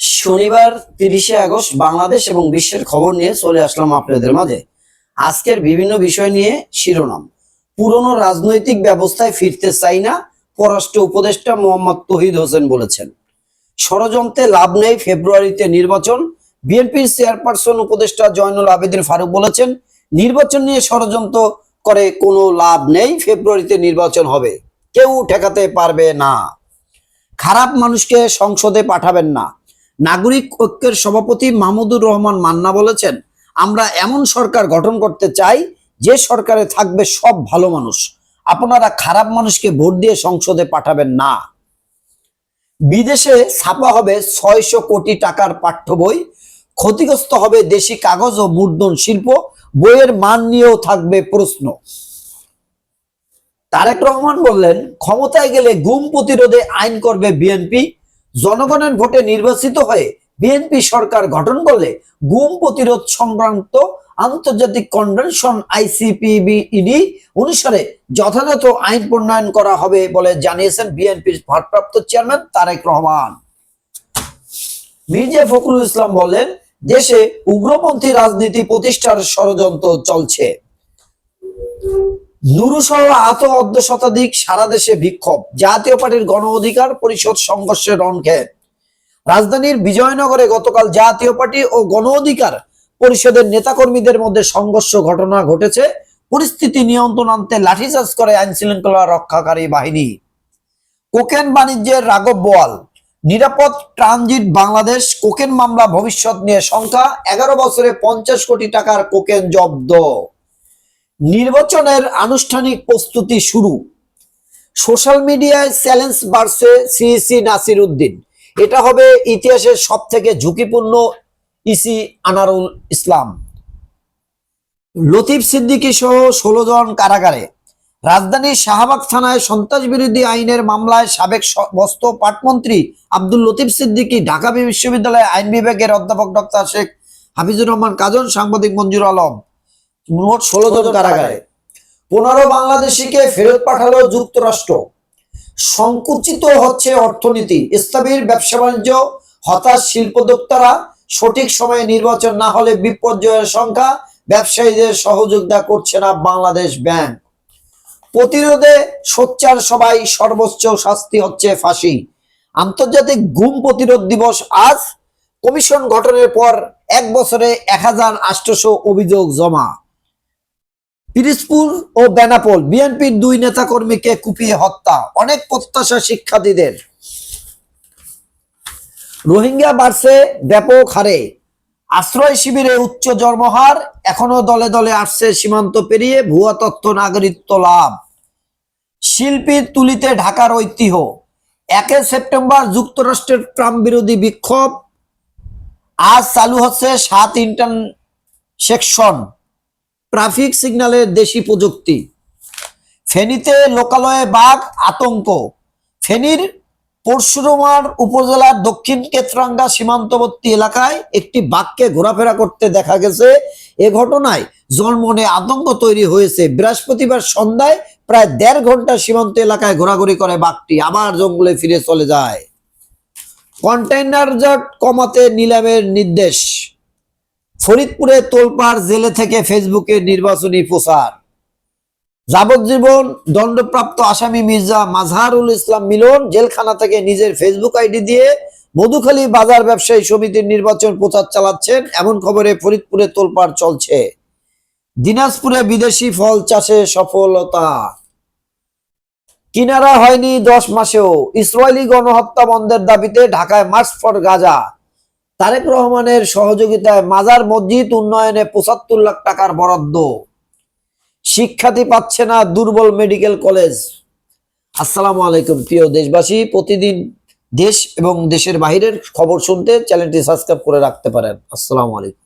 শনিবার তিরিশে আগস্ট বাংলাদেশ এবং বিশ্বের খবর নিয়ে চলে আসলাম আপনাদের মাঝে। আজকের বিভিন্ন বিষয় নিয়ে শিরোনাম। পুরনো রাজনৈতিক ব্যবস্থায় ফিরতে চাই না, পররাষ্ট্র উপদেষ্টা মোহাম্মদ তহিদ হোসেন বলেছেন। ষড়যন্ত্রে লাভ নেই ফেব্রুয়ারিতে নির্বাচন। বিএনপির চেয়ারপারসন উপদেষ্টা জয়নুল আবেদিন ফারুক বলেছেন, নির্বাচন নিয়ে ষড়যন্ত্র করে কোনো লাভ নেই, ফেব্রুয়ারিতে নির্বাচন হবে। কেউ ঠেকাতে পারবে না। খারাপ মানুষকে সংসদে পাঠাবেন না। নাগরিক ঐক্যের সভাপতি মাহমুদুর রহমান মান্না বলেছেন, আমরা এমন সরকার গঠন করতে চাই, যে সরকারে থাকবে সব ভালো মানুষ। আপনারা খারাপ মানুষকে ভোট দিয়ে সংসদে পাঠাবেন না। বিদেশে ছাপা হবে ছয়শো কোটি টাকার পাঠ্য বই, ক্ষতিগ্রস্ত হবে দেশি কাগজ ও মুদ্রণ শিল্প, বইয়ের মান নিয়েও থাকবে প্রশ্ন। তারেক রহমান বললেন, ক্ষমতায় গেলে গুম প্রতিরোধে আইন করবে বিএনপি জনগণের ভোটে নির্বাচিত হয়ে বিএনপি সরকার গঠন করলে গুম প্রতিরোধ সংক্রান্ত আন্তর্জাতিক কনভেনশন আইসিপিবিইডি অনুসারে যথাযথ আইন প্রণয়ন করা হবে বলে জানিয়েছেন বিএনপির ভারপ্রাপ্ত চেয়ারম্যান তারেক রহমান। মির্জা ফখরুল ইসলাম বলেন, দেশে উগ্রপন্থী রাজনীতি প্রতিষ্ঠার ষড়যন্ত্র চলছে। নুরুসহ আহত অর্ধ শতাধিক সারা দেশে বিক্ষোভ। জাতীয় পার্টির গণ অধিকার পরিষদ সংঘর্ষের রণক্ষেপ। রাজধানীর বিজয়নগরে গতকাল জাতীয় পার্টি ও গণ অধিকার পরিষদের নেতাকর্মীদের মধ্যে সংঘর্ষ ঘটনা ঘটেছে। পরিস্থিতি নিয়ন্ত্রণ আনতে লাঠিচার্জ করে আইন শৃঙ্খলা রক্ষাকারী বাহিনী। কোকেন বাণিজ্যের রাঘব বোয়াল, নিরাপদ ট্রানজিট বাংলাদেশ, কোকেন মামলা ভবিষ্যৎ নিয়ে সংখ্যা এগারো বছরে পঞ্চাশ কোটি টাকার কোকেন জব্দ। নির্বাচনের আনুষ্ঠানিক প্রস্তুতি শুরু। সোশ্যাল মিডিয়ায় চ্যালেঞ্জ বাড়ছে সিইসি নাসির উদ্দিন এটা হবে ইতিহাসের সব থেকে ঝুঁকিপূর্ণ ইসি আনারুল ইসলাম। লতিফ সিদ্দিকী সহ ষোলো জন কারাগারে। রাজধানীর শাহবাগ থানায় সন্ত্রাস বিরোধী আইনের মামলায় সাবেক বস্ত্র পাটমন্ত্রী আব্দুল লতিফ সিদ্দিকী ঢাকা বিশ্ববিদ্যালয়ের আইন বিভাগের অধ্যাপক ডক্টর শেখ হাফিজুর রহমান কাজন সাংবাদিক মঞ্জুর আলম। মোট ষোলো জন কারাগারে। পনেরো বাংলাদেশিকে ফেরত পাঠালো যুক্তরাষ্ট্র। সংকুচিত হচ্ছে অর্থনীতি। স্থবির ব্যবসা বাণিজ্য, হতাশ শিল্পোদ্যোক্তারা সঠিক সময়ে নির্বাচন না হলে বিপর্যয়ের সংখ্যা, ব্যবসায়ীদের সহযোগিতা করছে না বাংলাদেশ ব্যাংক। প্রতিরোধে সোচ্চার সবাই, সর্বোচ্চ শাস্তি হচ্ছে ফাঁসি। আন্তর্জাতিক গুম প্রতিরোধ দিবস আজ। কমিশন গঠনের পর এক বছরে এক অভিযোগ জমা। পিরিজপুর ও বেনাপোল, বিএনপির দুই নেতাকর্মীকে কুপিয়ে হত্যা, অনেক প্রত্যাশা শিক্ষার্থীদের। রোহিঙ্গা বাড়ছে ব্যাপক হারে। আশ্রয় শিবিরে উচ্চ জন্মহার, এখনও দলে দলে আসছে সীমান্ত পেরিয়ে ভুয়া তথ্য নাগরিকত্ব লাভ। শিল্পীর তুলিতে ঢাকার ঐতিহ্য। একে সেপ্টেম্বর যুক্তরাষ্ট্রের ট্রাম্প বিরোধী বিক্ষোভ। আজ চালু হচ্ছে সাত ইন্টার সেকশন ট্রাফিক সিগন্যালের দেশি প্রযুক্তি। ফেনীতে লোকালয়ে বাঘ, আতঙ্ক। ফেনীর পরশুরামার উপজেলার দক্ষিণ কেতরাঙ্গা সীমান্তবর্তী এলাকায় একটি বাঘকে ঘোরাফেরা করতে দেখা গেছে। এ ঘটনায় জন্মনে আতঙ্ক তৈরি হয়েছে। বৃহস্পতিবার সন্ধ্যায় প্রায় দেড় ঘণ্টা সীমান্ত এলাকায় ঘোরাঘুরি করে বাঘটি আবার জঙ্গলে ফিরে চলে যায়। কন্টেইনার জট কমাতে নিলামের নির্দেশ। ফরিদপুরে তোলপাড় জেলে থেকে ফেসবুকে নির্বাচনী প্রচার। যাবজ্জীবন দণ্ডপ্রাপ্ত আসামি মির্জা মাজহারুল ইসলাম মিলন জেলখানা থেকে নিজের ফেসবুক আইডি দিয়ে মধুখালী বাজার ব্যবসায়ী সমিতির নির্বাচন প্রচার চালাচ্ছেন, এমন খবরে ফরিদপুরে তোলপাড় চলছে। দিনাজপুরে বিদেশি ফল চাষে সফলতা। কিনারা হয়নি দশ মাসেও। ইসরায়েলি গণহত্যা বন্ধের দাবিতে ঢাকায় মার্চ ফর গাজা। তারেক রহমানের সহযোগিতায় মাজার মসজিদ উন্নয়নে পঁচাত্তর লাখ টাকার বরাদ্দ। শিক্ষার্থী পাচ্ছে না দুর্বল মেডিকেল কলেজ। আসসালামু আলাইকুম, প্রিয় দেশবাসী। প্রতিদিন দেশ এবং দেশের বাহিরের খবর শুনতে চ্যানেলটি সাবস্ক্রাইব করে রাখতে পারেন। আসসালামু আলাইকুম।